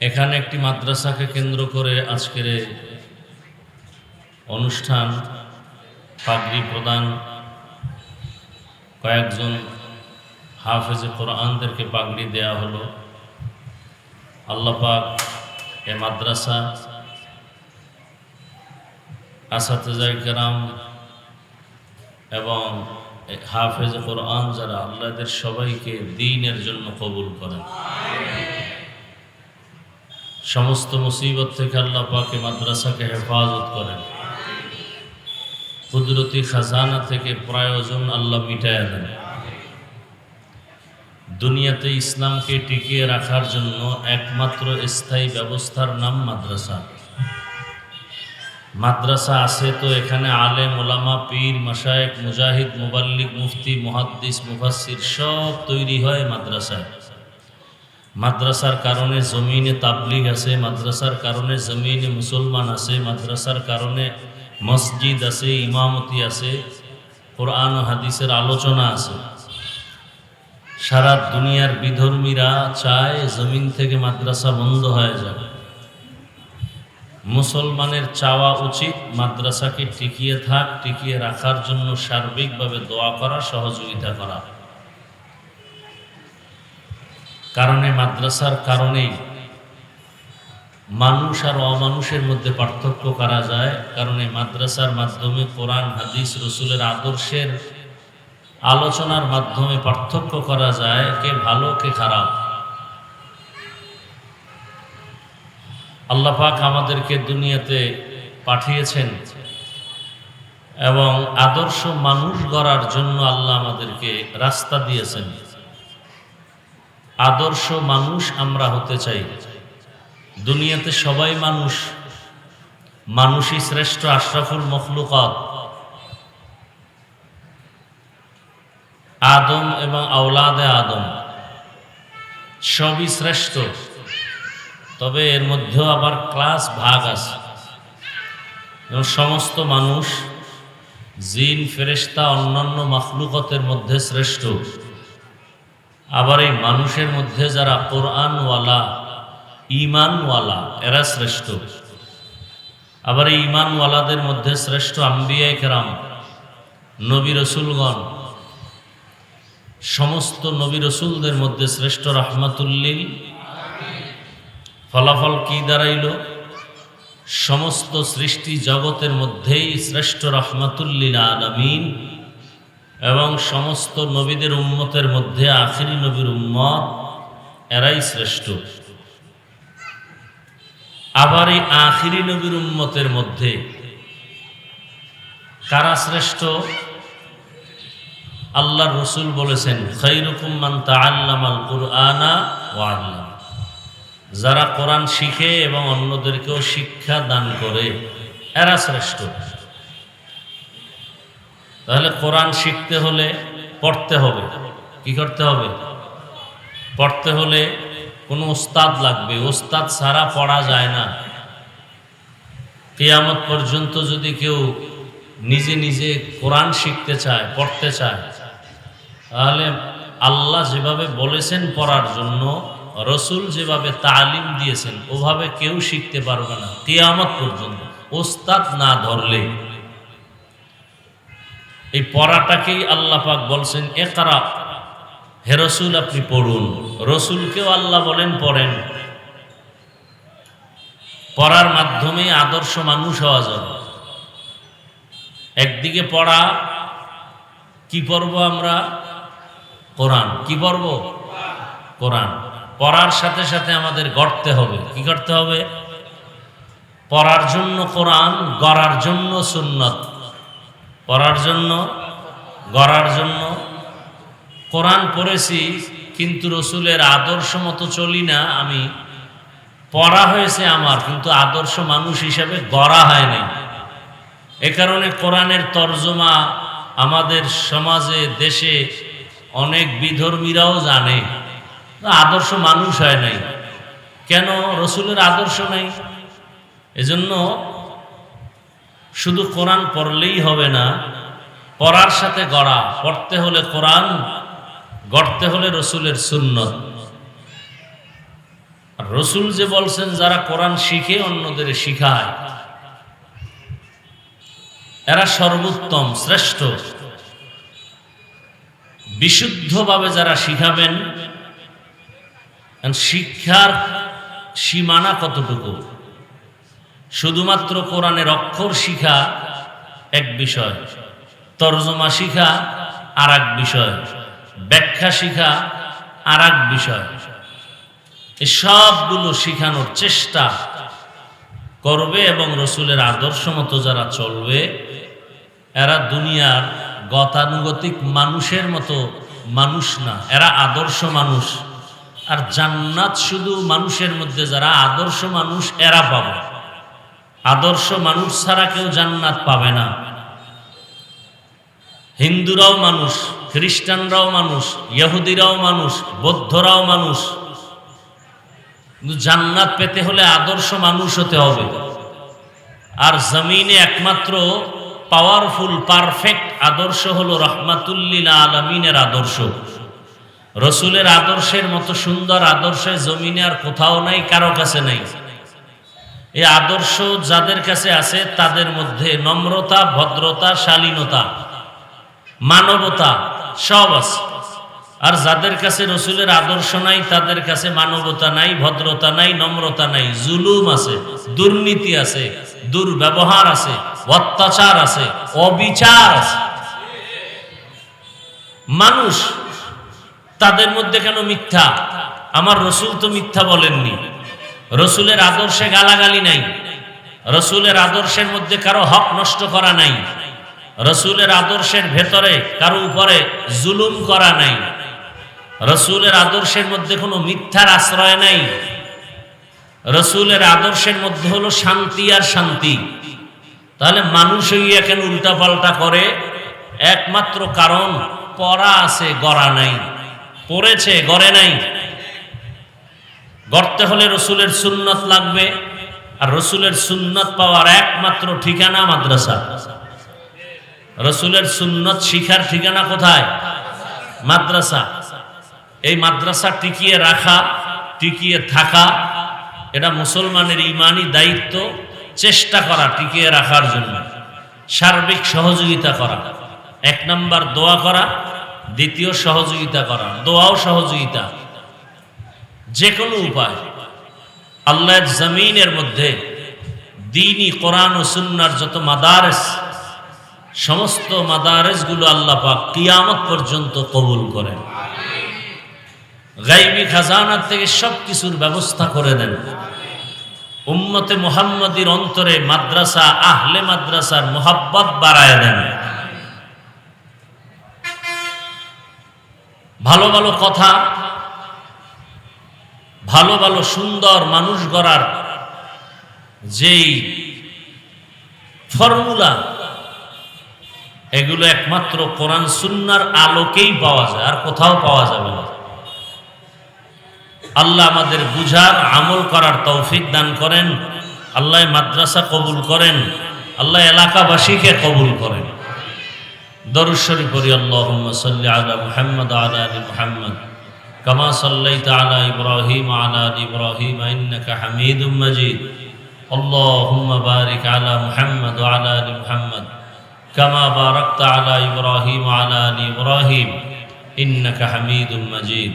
এখানে একটি মাদ্রাসাকে কেন্দ্র করে আজকের অনুষ্ঠান পাগড়ি প্রদান কয়েকজন হাফেজে কোরআনদেরকে পাগড়ি দেয়া হলো। আল্লাপাক এ মাদ্রাসা আসাতেজাই কেরাম এবং হাফেজ কোরআন যারা আল্লাহদের সবাইকে দিনের জন্য কবুল করেন। সমস্ত মুসিবত থেকে আল্লাহ পাকে মাদ্রাসাকে হেফাজত করেন। কুদরতি খাজানা থেকে প্রয়োজন আল্লাহ মিটায় দেন। দুনিয়াতে ইসলামকে টিকিয়ে রাখার জন্য একমাত্র স্থায়ী ব্যবস্থার নাম মাদ্রাসা। মাদ্রাসা আছে তো এখানে আলেম, ওলামা, পীর মাসায়েক মুজাহিদ, মুবাল্লিক, মুফতি, মুহাদ্দিস মুফাসির সব তৈরি হয় মাদ্রাসায়। মাদ্রাসার কারণে জমিনে তাবলিগ আছে, মাদ্রাসার কারণে জমিনে মুসলমান আছে, মাদ্রাসার কারণে মসজিদ আছে, ইমামতি আছে, কোরআন হাদিসের আলোচনা আছে। সারা দুনিয়ার বিধর্মীরা চায় জমিন থেকে মাদ্রাসা বন্ধ হয়ে যাবে মুসলমানের চাওয়া উচিত মাদ্রাসাকে টিকিয়ে থাক, টিকিয়ে রাখার জন্য সার্বিকভাবে দোয়া করা, সহযোগিতা করা। কারণে, মাদ্রাসার কারণেই মানুষ আর অমানুষের মধ্যে পার্থক্য করা যায়। কারণ এই মাদ্রাসার মাধ্যমে কোরআন, হাদিস, রসুলের আদর্শের আলোচনার মাধ্যমে পার্থক্য করা যায়, কে ভালো, কে খারাপ। আল্লাহ পাক আমাদেরকে দুনিয়াতে পাঠিয়েছেন এবং আদর্শ মানুষ গড়ার জন্য আল্লাহ আমাদেরকে রাস্তা দিয়েছেন। আদর্শ মানুষ আমরা হতে চাই। দুনিয়াতে সবাই মানুষ, মানুষই শ্রেষ্ঠ আশরাফুল মখলুকাত। আদম এবং আওলাদে আদম সবই শ্রেষ্ঠ, তবে এর মধ্যেও আবার ক্লাস ভাগ আছে। সমস্ত মানুষ, জিন, ফেরেশতা, অন্যান্য মখলুকতের মধ্যে শ্রেষ্ঠ। আবার এই মানুষের মধ্যে যারা কোরআনওয়ালা ইমানওয়ালা এরা শ্রেষ্ঠ। আবার এই ইমানওয়ালাদের মধ্যে শ্রেষ্ঠ আম্বিয়ায় কেরাম, নবী রসুলগণ, সমস্ত নবী রসুলদের মধ্যে শ্রেষ্ঠ রহমাতুল্লিল। ফলাফল কি দাঁড়াইল? সমস্ত সৃষ্টি জগতের মধ্যেই শ্রেষ্ঠ রহমাতুল্লিল আলমিন। এবং সমস্ত নবীদের উম্মতের মধ্যে আখিরি নবীর উম্মত এরাই শ্রেষ্ঠ। আবার এই আখিরি নবীর উম্মতের মধ্যে কারা শ্রেষ্ঠ? আল্লাহ রসুল বলেছেন খৈরুকুম্মান তাল্লামাল কুরআনা ও আল্লাহ যারা কোরআন শিখে এবং অন্যদেরকেও শিক্ষা দান করে, এরা শ্রেষ্ঠ। তাহলে কোরআন শিখতে হলে পড়তে হবে। কি করতে হবে? পড়তে হলে কোনো ওস্তাদ লাগবে। ওস্তাদ ছাড়া পড়া যায় না। কেয়ামত পর্যন্ত যদি কেউ নিজে নিজে কোরআন শিখতে চায়, পড়তে চায়, তাহলে আল্লাহ যেভাবে বলেছেন পড়ার জন্য, রসুল যেভাবে তালিম দিয়েছেন, ওভাবে কেউ শিখতে পারবে না। কেয়ামত পর্যন্ত ওস্তাদ না ধরলে এই পড়াটাকেই আল্লাহ পাক বলছেন একরা হে রসুল আপনি পড়ুন। রসুলকেও আল্লাহ বলেন, পড়েন। পড়ার মাধ্যমে আদর্শ মানুষ হওয়া যাবে। একদিকে পড়া, কি পড়ব আমরা? কোরআন। কি পড়ব? কোরআন। পড়ার সাথে সাথে আমাদের গড়তে হবে। কি করতে হবে? পড়ার জন্য কোরআন, গড়ার জন্য সুন্নত। পড়ার জন্য, গড়ার জন্য। কোরআন পড়েছি, কিন্তু রসুলের আদর্শ মতো চলি না আমি। পড়া হয়েছে আমার, কিন্তু আদর্শ মানুষ হিসাবে গড়া হয় নাই। এ কারণে কোরআনের তর্জমা আমাদের সমাজে, দেশে অনেক বিধর্মীরাও জানে। আদর্শ মানুষ হয় নাই। কেন? রসুলের আদর্শ নাই। এজন্য শুধু কোরআন পড়লেই হবে না, পড়ার সাথে গড়া, পড়তে হলে কোরআন, গড়তে হলে রসুলের আর রসুল যে বলছেন, যারা কোরআন শিখে অন্যদের শিখায়, এরা সর্বোত্তম, শ্রেষ্ঠ। বিশুদ্ধভাবে যারা শিখাবেন শিক্ষার সীমানা কতটুকু? শুধুমাত্র কোরআনের অক্ষর শিখা এক বিষয়, তর্জমা শিখা আর এক বিষয়, ব্যাখ্যা শিখা আর এক বিষয় সবগুলো শিখানোর চেষ্টা করবে এবং রসুলের আদর্শ মতো যারা চলবে, এরা দুনিয়ার গতানুগতিক মানুষের মতো মানুষ না, এরা আদর্শ মানুষ। আর জান্নাত শুধু মানুষের মধ্যে যারা আদর্শ মানুষ, এরা পাবে। আদর্শ মানুষ ছাড়া কেউ জান্নাত পাবে না। হিন্দুরাও মানুষ, খ্রিস্টানরাও মানুষ, ইহুদিরাও মানুষ, বৌদ্ধরাও মানুষ। জান্নাত পেতে হলে আদর্শ মানুষ হতে হবে। আর জমিনে একমাত্র পাওয়ারফুল পারফেক্ট আদর্শ হলো রহমাতুল্লিল আলমিনের আদর্শ। রসুলের আদর্শের মতো সুন্দর আদর্শে জমিনে আর কোথাও নাই, কারও কাছে নাই। এই আদর্শ যাদের কাছে আছে, তাদের মধ্যে নম্রতা, ভদ্রতা, শালীনতা, মানবতা সব আছে। আর যাদের কাছে রসুলের আদর্শ নাই, তাদের কাছে মানবতা নাই, ভদ্রতা নাই, নম্রতা নাই, জুলুম আছে, দুর্নীতি আছে, দুর্ব্যবহার আছে, অত্যাচার আছে, অবিচার আছে। মানুষ তাদের মধ্যে কেন মিথ্যা? আমার রসুল তো মিথ্যা বলেননি। রসুলের আদর্শে গালাগালি নাই। রসুলের আদর্শের মধ্যে কারও হক নষ্ট করা নাই। রসুলের আদর্শের ভেতরে কারও উপরে জুলুম করা নাই। রসুলের আদর্শের মধ্যে কোনো মিথ্যার আশ্রয় নাই। রসুলের আদর্শের মধ্যে হলো শান্তি আর শান্তি। তাহলে মানুষ হইয়া কেন উল্টাপাল্টা করে, একমাত্র কারণ পড়া আছে, গড়া নাই। পড়েছে, গড়ে নাই। গড়তে হলে রসুলের সুন্নত লাগবে, আর রসুলের সুন্নত পাওয়ার একমাত্র ঠিকানা মাদ্রাসা। রসুলের সুন্নত শিখার ঠিকানা কোথায়? মাদ্রাসা। এই মাদ্রাসা টিকিয়ে রাখা, টিকিয়ে থাকা, এটা মুসলমানের ইমানি দায়িত্ব, চেষ্টা করা টিকিয়ে রাখার জন্য। সার্বিক সহযোগিতা করা। এক নাম্বার দোয়া করা, দ্বিতীয় সহযোগিতা করা। দোয়াও সহযোগিতা। যে কোনো উপায়। আল্লাহ জমিনের মধ্যে দিনই কোরআন ও সুন্নার যত মাদারেস, সমস্ত মাদারেসগুলো আল্লাহ পাক কিয়ামত পর্যন্ত কবুল করেন। গাইবি খাজানার থেকে সব কিছুর ব্যবস্থা করে দেন। উম্মতে মোহাম্মদীর অন্তরে মাদ্রাসা, আহলে মাদ্রাসার মোহাব্বত বাড়ায় দেন। ভালো ভালো কথা ভালো ভালো সুন্দর মানুষ গড়ার যেই ফর্মুলা, এগুলো একমাত্র কোরআন সুন্নার আলোকেই পাওয়া যায়, আর কোথাও পাওয়া যাবে না। আল্লাহ আমাদের বুঝার, আমল করার তৌফিক দান করেন, আল্লাহ মাদ্রাসা কবুল করেন, আল্লাহ এলাকাবাসীকে কবুল করেন। দরুশ্বরী পরি আল্লাহ মুহাম্মদ, আলা আলী মুহাম্মদ। كما صليت على إبراهيم وعلى آل إبراهيم إنك حميد مجيد اللهم بارك على محمد وعلى آل محمد كما باركت على إبراهيم وعلى آل إبراهيم إنك حميد مجيد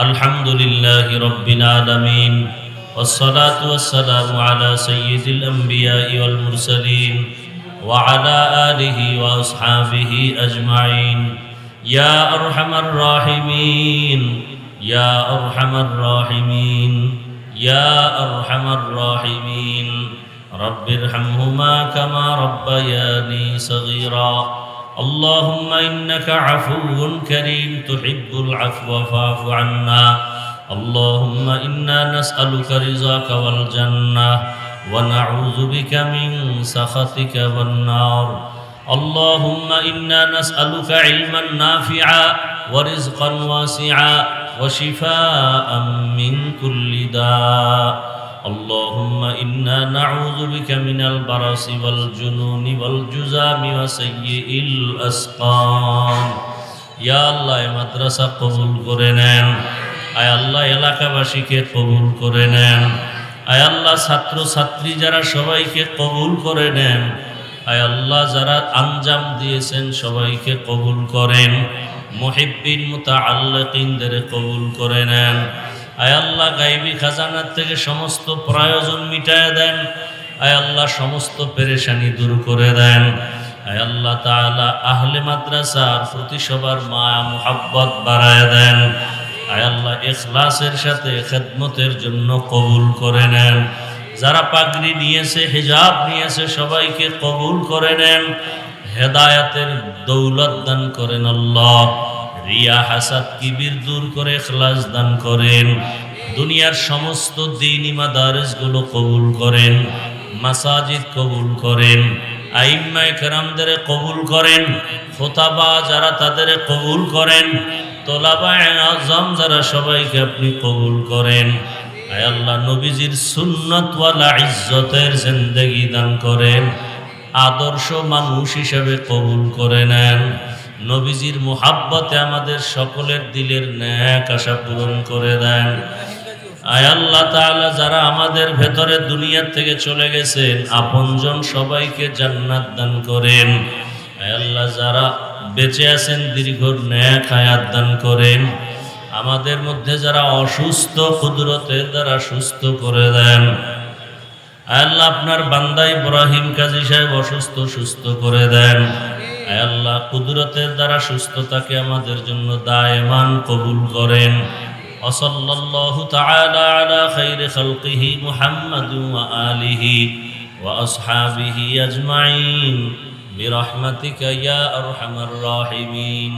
الحمد لله رب العالمين والصلاة والسلام على سيد الأنبياء والمرسلين وعلى آله وأصحابه أجمعين يا أرحم الراحمين يا أرحم الراحمين يا أرحم الراحمين. رب ارحمهما كما ربياني صغيرا. اللهم إنك عفو كريم تحب العفو فاعف عنا. اللهم إنا نسألك رضاك والجنة ونعوذ بك من سخطك والنار. اللهم إنا نسألك علما نافعا ورزقا واسعا. وشفاء من كل داء اللهم إنا نعوذ بك من البرص والجنون والجزام وسيء الأسقام يا الله مدرسة قبول করে নেন আয় আল্লাহ এলাকাবাসীকে কবুল করে নেন আয় আল্লাহ ছাত্র ছাত্রী যারা সবাইকে কবুল করে নেন আয় আল্লাহ যারা আঞ্জাম দিয়েছেন সবাইকে কবুল করেন মহিব্বিন মুতাআল্লিকিনদের কবুল করে নেন। আয় আল্লাহ গাইবি খাজানার থেকে সমস্ত প্রয়োজন মিটায় দেন। আয় আল্লাহ সমস্ত পেরেশানি দূর করে দেন। আয় আল্লাহ তাআলা আহলে মাদ্রাসার প্রতি সবার মায়া, মুহাব্বত বাড়ায় দেন। আয় আল্লাহ ইখলাসের সাথে খেদমতের জন্য কবুল করে নেন। যারা পাগড়ি নিয়েছে, হিজাব নিয়েছে, সবাইকে কবুল করে নেন। হেদায়াতের দৌলত দান করেন আল্লাহ। রিয়া হাসাদ কিবির দূর করে ইখলাস দান করেন। দুনিয়ার সমস্ত দিনগুলো কবুল করেন। মাসাজিদ কবুল করেন। আইম্মাই কেরামদের কবুল করেন। খোতাবা যারা তাদের কবুল করেন। তোলাবায় আজম যারা সবাইকে আপনি কবুল করেন। আল্লাহ নবীজির সুন্নতওয়ালা ইজ্জতের জিন্দেগি দান করেন। আদর্শ মানুষ হিসেবে কবুল করে নেন। নবীজির মোহাব্বতে আমাদের সকলের দিলের ন্যাক আশা পূরণ করে দেন। আয় আল্লাহ যারা আমাদের ভেতরে দুনিয়ার থেকে চলে গেছেন, আপনজন সবাইকে জান্নাত দান করেন। আয় আল্লাহ, যারা বেঁচে আছেন, দীর্ঘ ন্যাক আয়াত দান করেন। আমাদের মধ্যে যারা অসুস্থ, কুদরতের দ্বারা সুস্থ করে দেন। আল্লাহ আপনার বান্দা ইব্রাহিম কাজী সাহেব অসুস্থ সুস্থ করে দেন আয় আল্লাহ কুদরতের দ্বারা সুস্থতাকে আমাদের জন্য দায়মান কবুল করেন وصلى الله تعالى على خير خلقه محمد وآله وأصحابه أجمعين برحمتك يا أرحم الراحمين